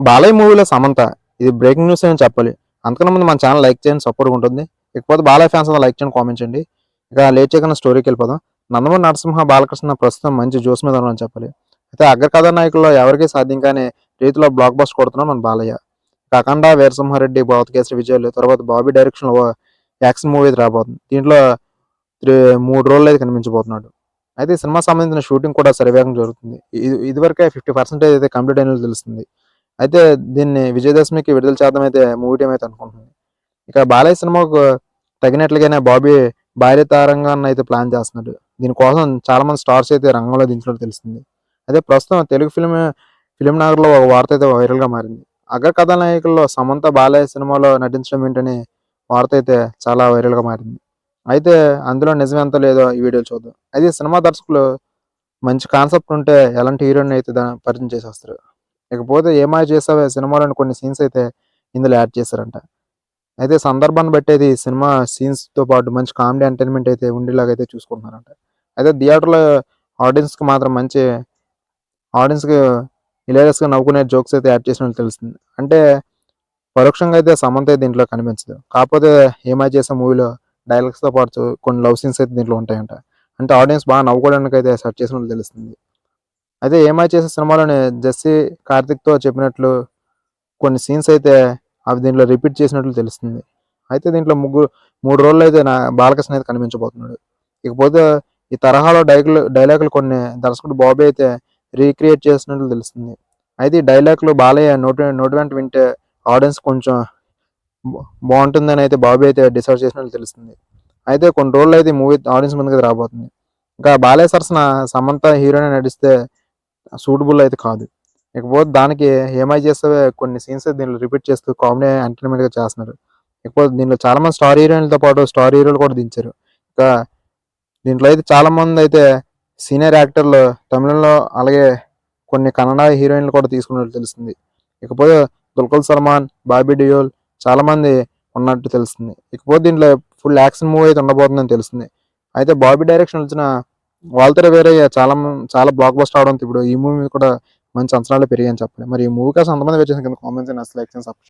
బాలయ్య మూవీలో సమంత ఇది breaking news అని చెప్పాలి. అంతకన్నా ముందు మన ఛానల్ లైక్ చేయండి సపోర్ట్ ఉంటుంది. ఇకపోతే బాలయ్య ఫ్యాన్స్ లైక్ చేయండి కామెంట్ చేయండి. ఇక లేట్ చేయకుండా స్టోరీకి వెళ్ళిపోదాం. నందమూరి నరసింహ బాలకృష్ణ ప్రస్తుతం మంచి జోస్ మీద ఉన్నారని చెప్పాలి. అయితే అగ్ర కథానాయకుల్లో ఎవరికీ సాధ్యం కాని రీతిలో బ్లాక్ బస్ట్ కొడుతున్నాం మన బాలయ్య. ఇక అఖండ వీరసింహారెడ్డి భావతకేశ్వరి విజయాలు తర్వాత బాబీ డైరెక్షన్లో యాక్షన్ మూవీ రాబోతుంది. దీంట్లో త్రీ- మూడు రోజులు అయితే కనిపించబోతున్నాడు. అయితే సినిమా సంబంధించిన షూటింగ్ కూడా సరివేగం జరుగుతుంది. ఇది ఇదివరకే ఫిఫ్టీ పర్సెంటేజ్ అయితే కంప్లీట్ అయినట్లు తెలుస్తుంది. అయితే దీన్ని విజయదశమికి విడుదల చేద్దాం అయితే మూవీ టీం అయితే అనుకుంటుంది. ఇక బాలయ్య సినిమాకు తగినట్లుగానే బాబీ భార్య తారంగాన్ని అయితే ప్లాన్ చేస్తున్నాడు. దీనికోసం చాలా మంది స్టార్స్ అయితే రంగంలో దించినట్టు తెలుస్తుంది. అయితే ప్రస్తుతం తెలుగు ఫిలిం ఫిలిం నగర్లో ఒక వార్త అయితే వైరల్గా మారింది. అగ్ర కథానాయకుల్లో సమంత బాలయ్య సినిమాలో నటించడం ఏంటని వార్త అయితే చాలా వైరల్గా మారింది. అయితే అందులో నిజమెంత లేదో ఈ వీడియో చూద్దాం. అయితే సినిమా దర్శకులు మంచి కాన్సెప్ట్ ఉంటే ఎలాంటి హీరోని అయితే దాన్ని పరిచయం చేసేస్తారు? ఇకపోతే ఏమాయ చేసావే సినిమాలోని కొన్ని సీన్స్ అయితే ఇందులో యాడ్ చేశారంట. అయితే సందర్భాన్ని బట్టి అయితే ఈ సినిమా సీన్స్తో పాటు మంచి కామెడీ ఎంటర్టైన్మెంట్ అయితే ఉండేలాగా అయితే చూసుకుంటున్నారంట. అయితే థియేటర్లో ఆడియన్స్కి మాత్రం మంచి ఆడియన్స్కి హిలేరియస్గా నవ్వుకునే జోక్స్ అయితే యాడ్ చేసినట్టు తెలుస్తుంది. అంటే పరోక్షంగా అయితే సమంత దీంట్లో కనిపించదు. కాకపోతే ఏమాయ చేసే మూవీలో డైలాగ్స్తో పాటు కొన్ని లవ్ సీన్స్ అయితే దీంట్లో ఉంటాయంట. అంటే ఆడియన్స్ బాగా నవ్వుకోవడానికి అయితే సెట్ చేసినట్టు తెలుస్తుంది. అయితే ఏమై చేసే సినిమాలోని జెస్సీ కార్తిక్తో చెప్పినట్లు కొన్ని సీన్స్ అయితే అవి దీంట్లో రిపీట్ చేసినట్లు తెలుస్తుంది. అయితే దీంట్లో ముగ్గురు మూడు రోజులు అయితే నా బాలకృష్ణ అయితే కనిపించబోతున్నాడు. ఇకపోతే ఈ తరహాలో డైలు డైలాగులు కొన్ని దర్శకుడు బాబే అయితే రీక్రియేట్ చేసినట్లు తెలుస్తుంది. అయితే ఈ డైలాగులు బాలయ్య నోటి నోటి వెంట వింటే ఆడియన్స్ కొంచెం బాగుంటుందని అయితే బాబే అయితే డిసైడ్ చేసినట్లు తెలుస్తుంది. అయితే కొన్ని రోజులు అయితే మూవీ ఆడియన్స్ ముందుకు రాబోతుంది. ఇంకా బాలయ్య సరసన సమంత హీరోయిన్ నడిస్తే సూటబుల్ అయితే కాదు. ఇకపోతే దానికి ఏమై చేస్తే కొన్ని సీన్స్ దీనిలో రిపీట్ చేస్తూ కామెడీ ఎంటర్టైన్మెంట్గా చేస్తున్నారు. ఇకపోతే దీనిలో చాలా మంది స్టార్ హీరోయిన్లతో పాటు స్టార్ హీరోలు కూడా దించారు. ఇంకా దీంట్లో అయితే చాలా మంది అయితే సీనియర్ యాక్టర్లు తమిళంలో అలాగే కొన్ని కన్నడ హీరోయిన్లు కూడా తీసుకున్నట్టు తెలుస్తుంది. ఇకపోతే దుల్కల్ సల్మాన్ బాబీ డియోల్ చాలామంది ఉన్నట్టు తెలుస్తుంది. ఇకపోతే దీంట్లో ఫుల్ యాక్షన్ మూవీ అయితే ఉండబోతుందని తెలుస్తుంది. అయితే బాబీ డైరెక్షన్ వచ్చిన వాళ్ళతో వేరే చాలా చాలా బ్లాక్ బస్ట్ అవడంతో ఇప్పుడు ఈ మూవీ కూడా మంచి అంచనాలు పెరిగాయని చెప్పాలి. మరి ఈ మూవీ కోసం అంతమంది వచ్చేసిన కింద కామెంట్స్ నచ్చ లైక్ చేసి